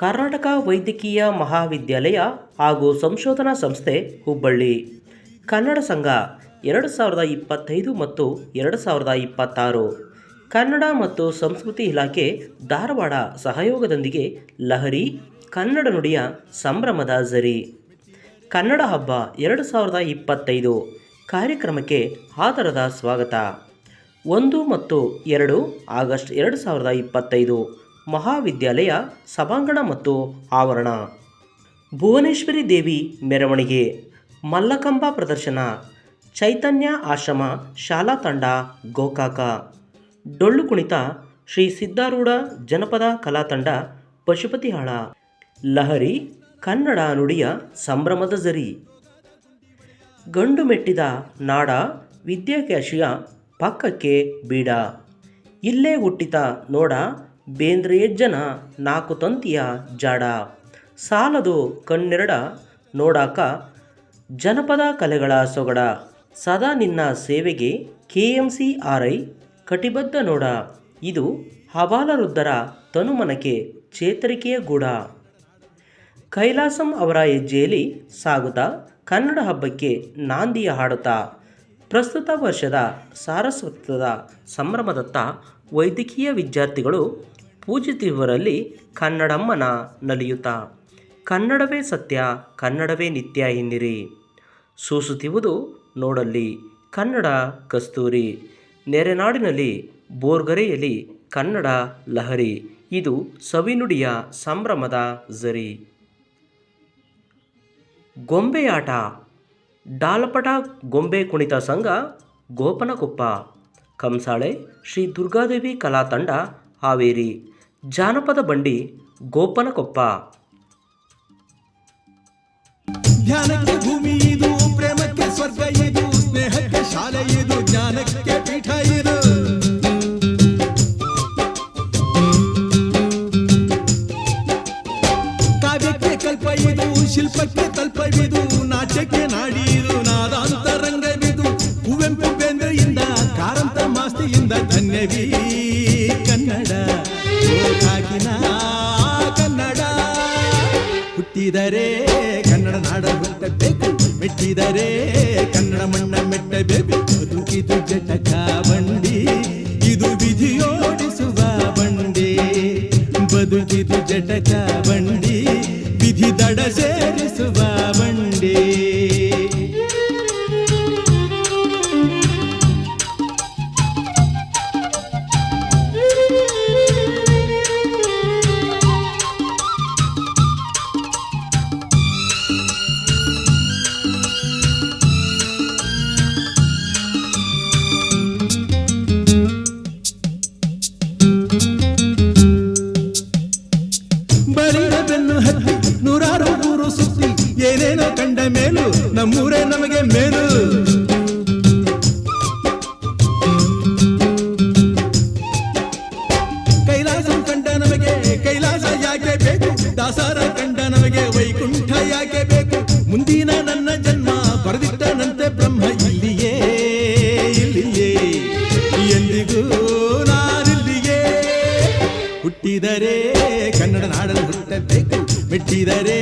ಕರ್ನಾಟಕ ವೈದ್ಯಕೀಯ ಮಹಾವಿದ್ಯಾಲಯ ಹಾಗೂ ಸಂಶೋಧನಾ ಸಂಸ್ಥೆ ಹುಬ್ಬಳ್ಳಿ. ಕನ್ನಡ ಸಂಘ, ಎರಡು ಸಾವಿರದ ಇಪ್ಪತ್ತೈದು ಮತ್ತು ಎರಡು ಸಾವಿರದ ಇಪ್ಪತ್ತಾರು. ಕನ್ನಡ ಮತ್ತು ಸಂಸ್ಕೃತಿ ಇಲಾಖೆ ಧಾರವಾಡ ಸಹಯೋಗದೊಂದಿಗೆ ಲಹರಿ, ಕನ್ನಡ ನುಡಿಯ ಸಂಭ್ರಮದ ಝರಿ ಕನ್ನಡ ಹಬ್ಬ ಎರಡು ಸಾವಿರದ ಇಪ್ಪತ್ತೈದು ಕಾರ್ಯಕ್ರಮಕ್ಕೆ ಆದರದ ಸ್ವಾಗತ. ಒಂದು ಮತ್ತು ಎರಡು ಆಗಸ್ಟ್ ಎರಡು ಸಾವಿರದ ಇಪ್ಪತ್ತೈದು ಮಹಾವಿದ್ಯಾಲಯ, ಸಭಾಂಗಣ ಮತ್ತು ಆವರಣ. ಭುವನೇಶ್ವರಿ ದೇವಿ ಮೆರವಣಿಗೆ, ಮಲ್ಲಕಂಬ ಪ್ರದರ್ಶನ, ಚೈತನ್ಯ ಆಶ್ರಮ, ಶಾಲಾ ತಂಡ, ಗೋಕಾಕ. ಡೊಳ್ಳು ಕುಣಿತ, ಶ್ರೀ ಸಿದ್ಧಾರೂಢ ಜನಪದ ಕಲಾ ತಂಡ ಪಶುಪತಿಹಾಳ ಲಹರಿ, ಕನ್ನಡ ನುಡಿಯ ಸಂಭ್ರಮದ ಜರಿ. ಗಂಡು ಮೆಟ್ಟಿದ ನಾಡ, ವಿದ್ಯಾಕಾಶಿಯ ಪಕ್ಕಕ್ಕೆ ಬೀಡ. ಇಲ್ಲೇ ಹುಟ್ಟಿತ ನೋಡ ಬೇಂದ್ರೆಯಜ್ಜನ ನಾಲ್ಕು ತಂತಿಯ ಜಾಡ. ಸಾಲದು ಕಣ್ಣೆರಡ ನೋಡಾಕ ಜನಪದ ಕಲೆಗಳ ಸೊಗಡ. ಸದಾ ನಿನ್ನ ಸೇವೆಗೆ K M C R I ಕಟಿಬದ್ಧ ನೋಡ. ಇದು ಹಬಾಲರುದ್ಧರ ತನುಮನಕ್ಕೆ ಚೇತರಿಕೆಯ ಗೂಡ. ಕೈಲಾಸಂ ಅವರ ಹೆಜ್ಜೆಯಲ್ಲಿ ಸಾಗುತ್ತಾ ಕನ್ನಡ ಹಬ್ಬಕ್ಕೆ ನಾಂದಿಯ ಹಾಡುತ್ತಾ. ಪ್ರಸ್ತುತ ವರ್ಷದ ಸಾರಸ್ವತದ ಸಂಭ್ರಮದತ್ತ ವೈದ್ಯಕೀಯ ವಿದ್ಯಾರ್ಥಿಗಳು ಪೂಜಿಸುವವರಲ್ಲಿ ಕನ್ನಡಮ್ಮನ ನಲಿಯುತ ಕನ್ನಡವೇ ಸತ್ಯ, ಕನ್ನಡವೇ ನಿತ್ಯ ಎನ್ನಿರಿ ಸೂಸುತ್ತಿವುದು ನೋಡಲ್ಲಿ, ಕನ್ನಡ ಕಸ್ತೂರಿ. ನೆರೆನಾಡಿನಲ್ಲಿ ಬೋರ್ಗರೆಯಲ್ಲಿ ಕನ್ನಡ ಲಹರಿ. ಇದು ಸವಿನುಡಿಯ ಸಂಭ್ರಮದ ಝರಿ ಗೊಂಬೆಯಾಟ. ಡಾಲಪಟ ಗೊಂಬೆ ಕುಣಿತ ಸಂಘ, ಗೋಪನಕೊಪ್ಪ. ಕಂಸಾಳೆ ಶ್ರೀ ದುರ್ಗಾದೇವಿ ಕಲಾ ತಂಡ, ಹಾವೇರಿ. ಜಾನಪದ ಬಂಡಿ ಗೋಪನಕೊಪ್ಪ ಧ್ಯಾನಕ್ಕೆ ಭೂಮಿ ಇದು ಪ್ರೇಮಕ್ಕೆ ಸ್ವರ್ಗ ಇದು ಸ್ನೇಹಕ್ಕೆ ಶಾಲೆ ಇದು ಜ್ಞಾನಕ್ಕೆ ಪೀಠ ಇದು ಕಾವ್ಯಕ್ಕೆ ಕಲ್ಪ ಇದು ಶಿಲ್ಪಕ್ಕೆ ತಲ್ಪವಿದು ಹುಟ್ಟಿದರೆ ಕನ್ನಡ ನಾಡ ಮೆಟ್ಟಿದರೆ ಕನ್ನಡ ಮಣ್ಣ ಮೆಟ್ಟಬೇಕು. ಬದುಕಿದು ಜಟಕ ಏನೇನೋ ಕಂಡ ಮೇಲು ನಮ್ಮೂರೇ ನಮಗೆ ಮೇಲು. ಕೈಲಾಸ ಕಂಡ ನಮಗೆ ಕೈಲಾಸ ಯಾಕೆ ಬೇಕು? ದಾಸಾರ ಕಂಡ ನಮಗೆ ವೈಕುಂಠ ಯಾಕೆ ಬೇಕು? ಮುಂದಿನ ನನ್ನ ಜನ್ಮ ಬರೆದಿಟ್ಟನಂತೆ ಬ್ರಹ್ಮ ಇಲ್ಲಿಯೇ ಇಲ್ಲಿಯೇ. ಎಂದಿಗೂ ನಾನಿಲ್ಲಿಯೇ. ಹುಟ್ಟಿದರೆ ಕನ್ನಡ ನಾಡಲು ಹುಟ್ಟಬೇಕು. ಮೆಟ್ಟಿದರೆ